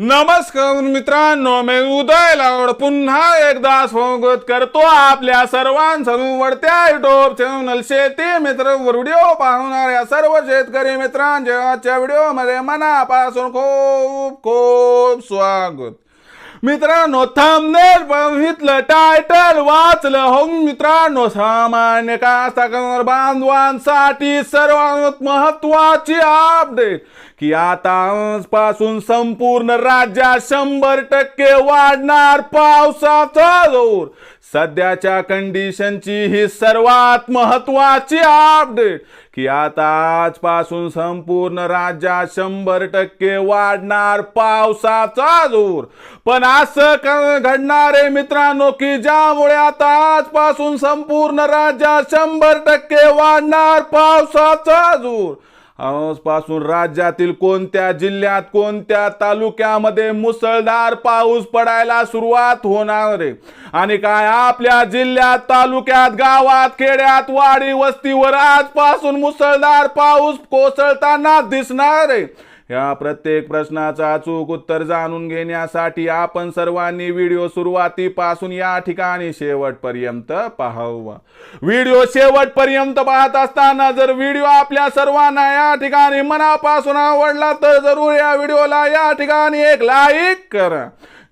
नमस्कार मित्रांनो मी उदय लावड. पुन्हा एकदा स्वागत करतो आपल्या सर्वांसमोरत्या युट्यूब चॅनल शेती मित्र. व्हिडिओ पाहणाऱ्या सर्व शेतकरी मित्रांच्या आजच्या व्हिडिओमध्ये मनापासून खूप खूप स्वागत. मित्रांनो थांबनेल बघितलं टायटल वाचलं. हो मित्रांनो सामान्य कास्तकार बांधवांसाठी सर्वात महत्वाची अपडेट की आता संपूर्ण राज्यात शंभर टक्के वाढणार पावसाचा जोर. सध्याच्या कंडिशनची ही सर्वात महत्वाची अपडेट की आता आजपासून संपूर्ण राज्यात शंभर टक्के वाढणार पावसाचा जोर. पण असं घडणारे मित्रांनो की ज्यामुळे आता आजपासून संपूर्ण राज्यात शंभर टक्के वाढणार पावसाचा जोर. आजपासून राज्यातील कोणत्या जिल्ह्यात कोणत्या तालुक्यामध्ये मुसळधार पाऊस पडायला सुरुवात होणार आहे? आणि काय आपल्या जिल्ह्यात तालुक्यात गावात खेड्यात वाडी वस्तीवर आजपासून मुसळधार पाऊस कोसळताना दिसणार आहे? या प्रत्येक प्रश्नाचं अचूक उत्तर जाणून घेण्यासाठी आपण सर्वांनी व्हिडिओ सुरुवातीपासून या ठिकाणी शेवटपर्यंत पाहावा. व्हिडिओ शेवटपर्यंत पाहत असताना जर व्हिडिओ आपल्या सर्वांना या ठिकाणी मनापासून आवडला तर जरूर या व्हिडिओला या ठिकाणी एक लाईक करा.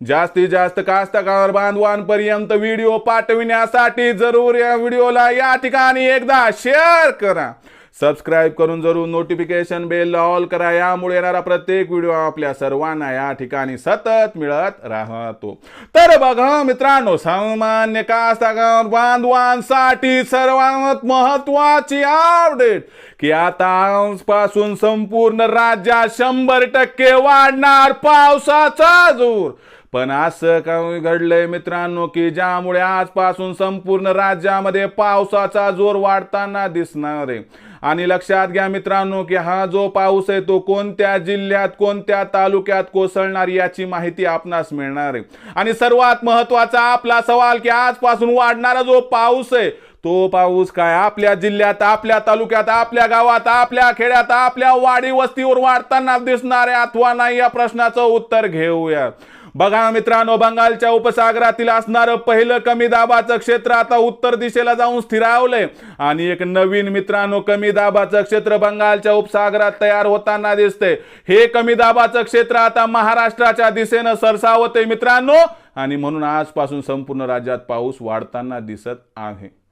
जास्तीत जास्त कास्तकार बांधवांपर्यंत व्हिडिओ पाठविण्यासाठी जरूर या व्हिडिओला या ठिकाणी एकदा शेअर करा. सबस्क्राईब करून जरूर नोटिफिकेशन बेल ऑल करा. यामुळे येणारा प्रत्येक व्हिडिओ आपल्या सर्वांना या ठिकाणी सतत मिळत राहतो. तर बघा मित्रांनो सामान्य कास्तकार बांधवांसाठी सर्वात महत्वाची अपडेट की आता पासून संपूर्ण राज्यात शंभर टक्के वाढणार पावसाचा जोर. पण असं काही घडलंय मित्रांनो की ज्यामुळे आजपासून संपूर्ण राज्यामध्ये पावसाचा जोर वाढताना दिसणार आहे. आणि लक्षात घ्या मित्रांनो की हा जो पाऊस आहे तो कोणत्या जिल्ह्यात कोणत्या तालुक्यात कोसळणार याची माहिती आपणास मिळणार आहे. आणि सर्वात महत्त्वाचा आपला सवाल की आजपासून वाढणारा जो पाऊस आहे तो पाऊस काय? आपल्या जिल्ह्यात आपल्या तालुक्यात आपल्या गावात आपल्या खेड्यात आपल्या वाडी वस्तीवर वाढताना दिसणार आहे अथवा नाही या प्रश्नाचं उत्तर घेऊया. बघा मित्रांनो बंगालच्या उपसागरातील असणारं पहिलं कमी दाबाचं क्षेत्र आता उत्तर दिशेला जाऊन स्थिरावलंय. आणि एक नवीन मित्रांनो कमी दाबाचं क्षेत्र बंगालच्या उपसागरात तयार होताना दिसतंय. हे कमी दाबाचं क्षेत्र आता महाराष्ट्राच्या दिशेनं सरसावते मित्रांनो. आणि म्हणून आजपासून संपूर्ण राज्यात पाऊस वाढताना दिसत आहे.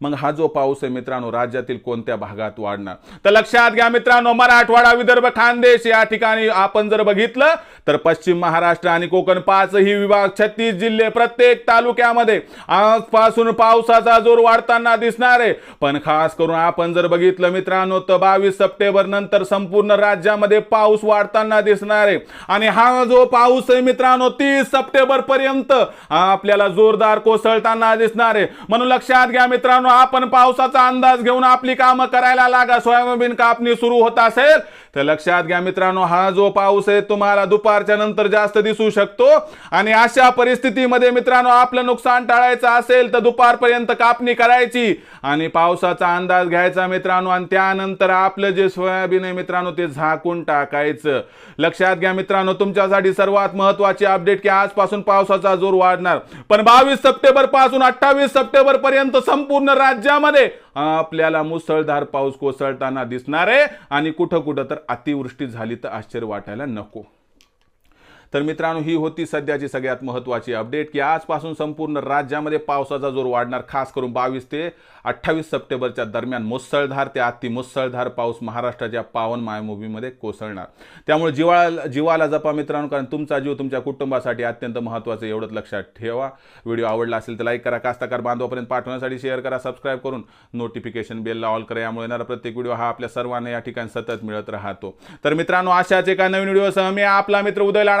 मग हा जो पाऊस आहे मित्रांनो राज्यातील कोणत्या भागात वाढणार? तर लक्षात घ्या मित्रांनो मराठवाडा विदर्भ खानदेश या ठिकाणी आपण जर बघितलं तर पश्चिम महाराष्ट्र आणि कोकण पाचही विभाग छत्तीस जिल्हे प्रत्येक तालुक्यामध्ये आजपासून पावसाचा जोर वाढताना दिसणार आहे. पण खास करून आपण जर बघितलं मित्रांनो तर बावीस सप्टेंबर नंतर संपूर्ण राज्यामध्ये पाऊस वाढताना दिसणार आहे. आणि हा जो पाऊस आहे मित्रांनो तीस सप्टेंबर पर्यंत आपल्याला जोरदार कोसळताना दिसणार आहे. म्हणून लक्षात घ्या मित्रांनो आपण पावसाचा अंदाज घेऊन आपली कामं करायला लागा सोयाबीन कापणी सुरू होत असेल तर लक्षात घ्या मित्रांनो हा जो पाऊस आहे तुम्हाला दुपारच्या नंतर जास्त दिसू शकतो. आणि अशा परिस्थितीमध्ये मित्रांनो आपलं नुकसान टाळायचं असेल तर दुपारपर्यंत कापणी करायची. आणि पावसाचा अंदाज घ्यायचा मित्रांनो आणि त्यानंतर आपलं जे सोयाबीन आहे मित्रांनो ते झाकून टाकायचं. लक्षात घ्या मित्रांनो तुमच्यासाठी सर्वात महत्वाची अपडेट की आजपासून पावसाचा जोर वाढणार. पण बावीस सप्टेंबरपासून अठ्ठावीस सप्टेंबर पर्यंत संपूर्ण राज्यामध्ये. आपल्याला मुसळधार पाऊस कोसळताना दिसणार आहे आणि कुठं कुठं तर अतिवृष्टी झाली तर आश्चर्य वाटायला नको. तर मित्रांनो ही होती सध्याची सगळ्यात महत्त्वाची अपडेट की आजपासून संपूर्ण राज्यामध्ये पावसाचा जोर वाढणार खास करून बावीस ते अठ्ठावीस सप्टेंबरच्या दरम्यान मुसळधार ते अति मुसळधार पाऊस महाराष्ट्राच्या पावन मायभूमीमध्ये कोसळणार. त्यामुळे जिवाळा जीवाला जपा मित्रांनो कारण तुमचा जीव तुमच्या कुटुंबासाठी अत्यंत महत्त्वाचं एवढंच लक्षात ठेवा. व्हिडिओ आवडला असेल तर लाईक करा कास्ताकार बांधवापर्यंत पाठवण्यासाठी शेअर करा सबस्क्राईब करून नोटिफिकेशन बेलला ऑल करा. यामुळे येणारा प्रत्येक व्हिडिओ हा आपल्या सर्वांना या ठिकाणी सतत मिळत राहतो. तर मित्रांनो अशाच एका नवीन व्हिडिओसह मी आपला मित्र उदय लाड